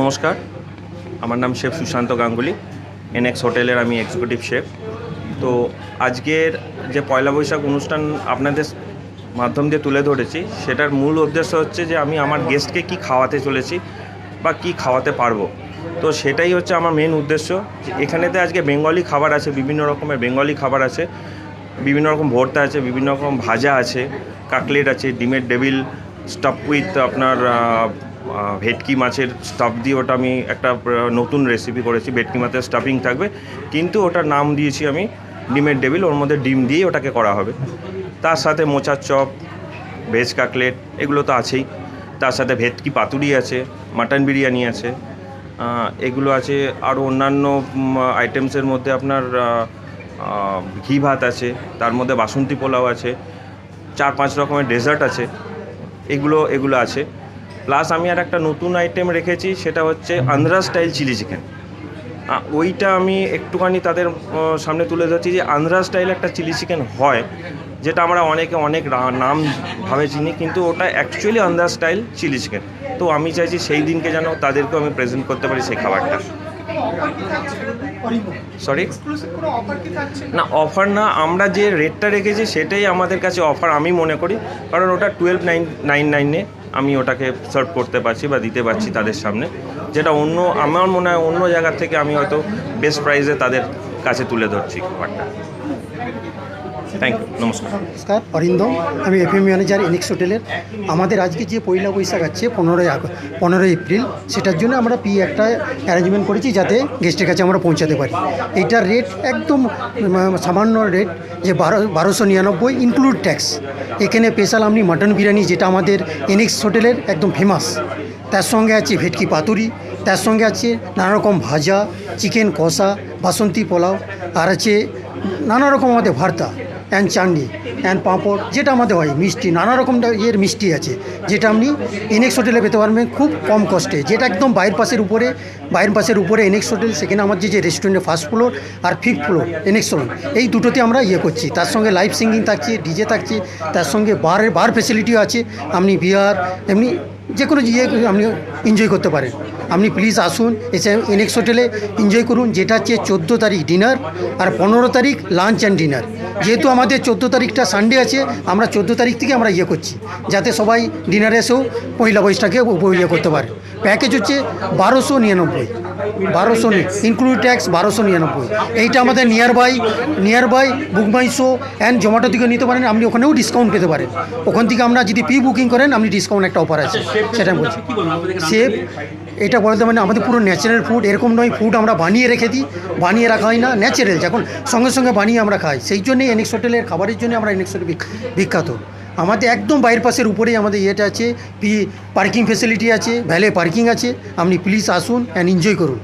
নমস্কার। আমার নাম শেফ সুশান্ত গাঙ্গুলি এনএক্স হোটেলের আমি এক্সিকিউটিভ শেফ তো আজকের যে পয়লা বৈশাখ অনুষ্ঠান আপনাদের মাধ্যম দিয়ে তুলে ধরেছি, সেটার মূল উদ্দেশ্য হচ্ছে যে আমি আমার গেস্টকে কি খাওয়াতে চলেছি বা কি খাওয়াতে পারব। তো সেটাই হচ্ছে আমার মেন উদ্দেশ্য। এখানেতে আজকে বেঙ্গলি খাবার আছে, বিভিন্ন রকমের বেঙ্গলি খাবার আছে, বিভিন্ন রকম ভর্তা আছে, বিভিন্ন রকম ভাজা আছে, কাকলেট আছে, ডিমের ডেভিল স্টাফ উইথ আপনার ভেটকি মাছের স্টাফ দিয়ে ওটা আমি একটা নতুন রেসিপি করেছি। ভেটকি মাছের স্টাফিং থাকবে। কিন্তু ওটার নাম দিয়েছি আমি ডিমের ডেবিল ওর মধ্যে ডিম দিয়ে ওটাকে করা হবে। তার সাথে মোচার চপ, ভেজ কাকলেট, এগুলো তো আছেই। তার সাথে ভেটকি পাতুরি আছে, মাটন বিরিয়ানি আছে এগুলো আছে। আরও অন্যান্য আইটেমসের মধ্যে আপনার ঘি ভাত আছে, তার মধ্যে বাসন্তী পোলাও আছে, চার পাঁচ রকমের ডেজার্ট আছে। এগুলো এগুলো আছে। প্লাস আমি আর একটা নতুন আইটেম রেখেছি, সেটা হচ্ছে আন্ধ্রা স্টাইল চিলি চিকেন ওইটা আমি একটুখানি তাদের সামনে তুলে ধরছি যে আন্ধ্রা স্টাইল একটা চিলি চিকেন হয়, যেটা আমরা অনেকে অনেক নাম ভাবে চিনি, কিন্তু ওটা actually Andhra style chilli chicken তো আমি চাইছি সেই দিনকে যেন তাদেরকেও আমি প্রেজেন্ট করতে পারি সেই খাবারটা। সরি না অফার না, আমরা যে রেটটা রেখেছি, সেটাই আমাদের কাছে অফার আমি মনে করি। কারণ ওটা টুয়েলভ নাইন নাইন নাইনে আমি ওটাকে সার্ভ করতে পারছি বা দিতে পারছি তাদের সামনে। যেটা অন্য, আমার মনে হয় অন্য জায়গার থেকে আমি হয়তো বেস্ট প্রাইজে তাদের কাছে তুলে ধরছি খাবারটা থ্যাংক ইউ নমস্কার। নমস্কার, অরিন্দম। আমি এফএম ম্যানেজার ইনিক্স হোটেলের আমাদের আজকে যে পয়লা বৈশাখ আছে, পনেরোই পনেরোই এপ্রিল, সেটার জন্য আমরা পি একটা অ্যারেঞ্জমেন্ট করেছি যাতে গেস্টের কাছে আমরা পৌঁছাতে পারি। এইটার রেট একদম সামান্য রেট যে বারো, বারোশো নিরানব্বই ইনক্লুড ট্যাক্স এখানে স্পেশাল আপনি মাটন বিরিয়ানি, যেটা আমাদের এনিক্স হোটেলের একদম ফেমাস তার সঙ্গে আছে ভেটকি পাতুরি তার সঙ্গে আছে নানা রকম ভাজা চিকেন কষা, বাসন্তী পোলাও, আর আছে নানা রকম আমাদের ভর্তা অ্যান্ড চাটনি অ্যান্ড পাঁপড়, যেটা আমাদের হয়, মিষ্টি নানা রকম ইয়ের মিষ্টি আছে, যেটা আপনি এনএক্স হোটেলে পেতে পারবেন খুব কম কষ্টে যেটা একদম বাইরের পাশের উপরে, বাইরের পাশের উপরে এনএক্স হোটেল সেখানে আমার যে রেস্টুরেন্টের ফার্স্ট ফ্লোর আর ফিফথ ফ্লোর এনএক্স হোটেল এই দুটোতে আমরা ইয়ে করছি। তার সঙ্গে লাইভ সিঙ্গিং থাকছে ডিজে থাকছে, তার সঙ্গে বারের বার ফেসিলিটিও আছে, আপনি বিয়ার এমনি যে কোনো ইয়ে আপনি এনজয় করতে পারেন। আপনি প্লিজ আসুন, এসে এনএক্স হোটেলে এনজয় করুন, যেটা হচ্ছে চোদ্দ তারিখ ডিনার আর পনেরো তারিখ লাঞ্চ অ্যান্ড ডিনার যেহেতু আমাদের চোদ্দ তারিখটা সানডে আছে, আমরা চোদ্দ তারিখ থেকে আমরা ইয়ে করছি, যাতে সবাই ডিনারে এসেও পয়লা বৈশাখে উপ- করতে পারে। প্যাকেজ হচ্ছে বারোশো নিরানব্বই। বারোশো ইনক্লুড ট্যাক্স বারোশো নিরানব্বই। এইটা আমাদের nearby nearby book my show and Zomato থেকে নিতে পারেন আপনি ওখানেও ডিসকাউন্ট পেতে পারেন। ওখান থেকে আমরা যদি প্রি বুকিং করেন আপনি ডিসকাউন্ট একটা অফার আছে। সেটা আমি বলছি। সেফ এটা বলতে মানে আমাদের পুরো ন্যাচারাল ফুড এরকম নয় ফুড আমরা বানিয়ে রেখে দিই বানিয়ে রাখা হয় না ন্যাচারাল যখন সঙ্গে সঙ্গে বানিয়ে আমরা খাই সেই জন্যই এনএক্স হোটেলের খাবারের জন্য আমরা এনএক্স হোটেল বিখ্যাত। আমাদের একদম বাইরের পাশের উপরেই আমাদের ইয়েটা আছে পার্কিং ফেসিলিটি আছে ভ্যালে পার্কিং আছে। আপনি প্লিজ আসুন অ্যান্ড এনজয় করুন।